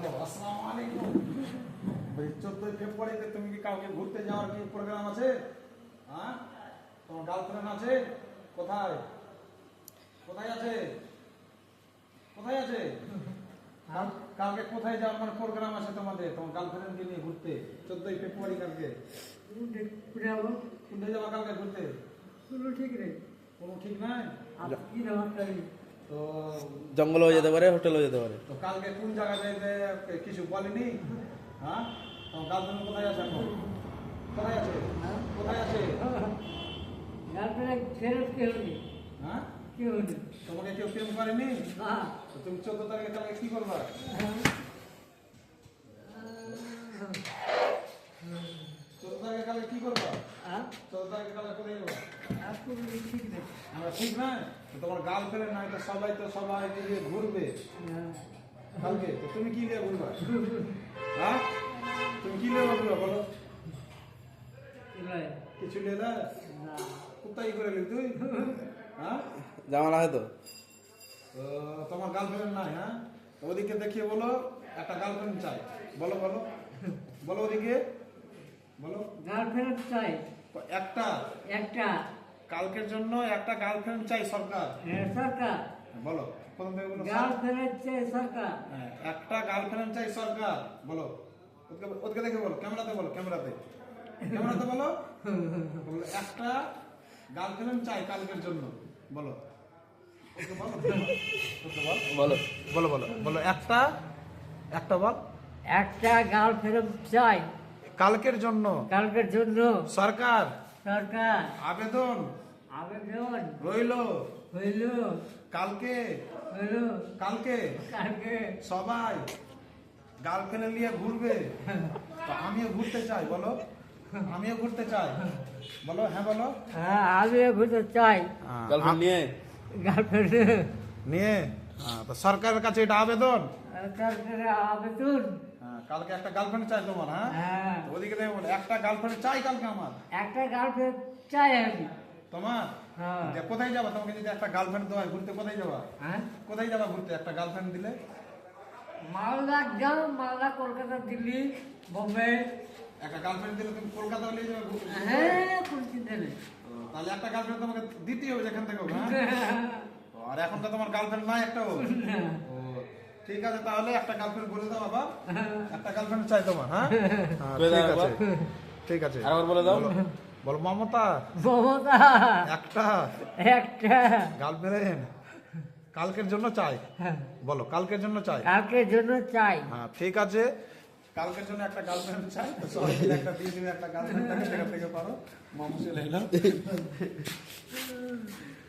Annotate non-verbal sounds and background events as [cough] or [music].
Hello আসসালামু আলাইকুম। বলি চোদ্দোই ফেব্রুয়ারিতে তুমি কি কাউকে ঘুরতে যাওয়ার কি প্রোগ্রাম আছে? হ্যাঁ? তোমার গার্লফ্রেন্ড আছে? কোথায়? কোথায় আছে? কোথায় আছে? কাল- কালকে কোথায় যাওয়ার মানে প্রোগ্রাম আছে তোমাদের? তোমার গার্লফ্রেন্ডকে নিয়ে ঘুরতে? চোদ্দোই ফেব্রুয়ারি কালকে? কোথায়? কালকে ঘুরতে? কোনো ঠিক নেই। কোনো ঠিক নাই? আপনি কি নামাজ পড়েন? জঙ্গল হয়ে যেতে পারে হোটেল হয়ে যেতে পারে। তো কালকে কোন জায়গাতে যে কিছু বলেনি? হ্যাঁ? তো গার্লফ্রেন্ড কোথায় আছে এখন? কোথায় আছে? হ্যাঁ? কোথায় আছে? গার্লফ্রেন্ড ফেরত কে হলি? হ্যাঁ? কে হলি? তোমাকে কেউ প্রেম করেনি? হ্যাঁ তো তুমি চোদ্দ তারিখে তাহলে কি করবা চোদ্দ তারিখে কালকে কি করবা হ্যাঁ? চোদ্দ তারিখে কালকে কোথায় যাবা আর কোনো ঠিক আমরা ঠিক না? তোমার গার্লফ্রেন্ড নাই তো সবাই তো সবাই নিয়ে ঘুরবে। হ্যাঁ। কালকে? তো তুমি কি নিয়ে ঘুরবা? হ্যাঁ? তুমি কি নিয়ে ঘুরবা বলো? কিছু নিয়ে না? না। কোথায় করে নিলি তুই? হ্যাঁ? জামাল তো। তোমার গার্লফ্রেন্ড নাই হ্যাঁ? ওদিকে দেখিয়ে বলো একটা গার্লফ্রেন্ড চাই। বলো বলো। বলো ওদিকে। বলো। গার্লফ্রেন্ড চাই। একটা। একটা। কালকের জন্য একটা গার্লফ্রেন্ড চাই সরকার। হ্যাঁ, সরকার। বলো প্রথম থেকে বলো গার্লফ্রেন্ড চাই সরকার। হ্যাঁ, একটা গার্লফ্রেন্ড চাই সরকার বলো। ওদিকে দেখে বলো ক্যামেরাতে বলো ক্যামেরাতে। ক্যামেরাতে বলো বলো একটা গার্লফ্রেন্ড চাই কালকের জন্য বলো। বলো বলো বলো বলো একটা একটা বল। একটা গার্লফ্রেন্ড চাই। কালকের জন্য। কালকের জন্য। সরকার। সরকার। আবেদন? আবেদন। রইল? হইল কালকে? হইল কালকে? কালকে। সবাই? গার্লফ্রেন্ড নিয়ে ঘুরবে? তো আমিও ঘুরতে চাই বলো। আমিও ঘুরতে চাই। বলো হ্যাঁ বলো। হ্যাঁ আমিও ঘুরতে চাই। গার্লফ্রেন্ড নিয়ে? গার্লফ্রেন্ড। নিয়ে? হ্যাঁ, তো সরকারের কাছে এটা আবেদন? সরকারের আবেদন। কালকে একটা গার্লফ্রেন্ড চাই তোমার হ্যাঁ? হ্যাঁ। ওদিকে বলো একটা গার্লফ্রেন্ড চাই কালকে আমার। একটা গার্লফ্রেন্ড চাই আমি। তোমার? হ্যাঁ। কোথায় যাবা? তোমাকে যদি একটা গার্লফ্রেন্ড দেওয়া ঘুরতে কোথায় যাবা? হ্যাঁ? কোথায় যাবা ঘুরতে? একটা গার্লফ্রেন্ড দিলে? মালদা যাও মালদা কলকাতা দিল্লি বোম্বে। একটা গার্লফ্রেন্ড দিলে তুমি কলকাতা নিয়ে যাবে হ্যাঁ চিন্তা নেই তাহলে একটা গার্লফ্রেন্ড তোমাকে দিতেই হবে যেখান থেকে হোক, হ্যাঁ? আর এখন তো তোমার গার্লফ্রেন্ড নাই একটা ও ঠিক আছে তাহলে একটা গার্লফ্রেন্ড বলে দাও বাবা একটা গার্লফ্রেন্ড চাই তোমার হ্যাঁ? [laughs] হ্যাঁ, ঠিক আছে ঠিক আছে। আরেকবার বলে দাও। বলো, মমতা। মমতা। একটা। একটা। গার্লফ্রেন্ড কালকের জন্য চাই। বলো কালকের জন্য চাই। কালকের জন্য চাই। হ্যাঁ ঠিক আছে। কালকের জন্য একটা গার্লফ্রেন্ড চাই। তো সবাই একটা দিয়ে দিবে একটা গার্লফ্রেন্ড সেখান থেকে পারো। মামুসে লাইলাম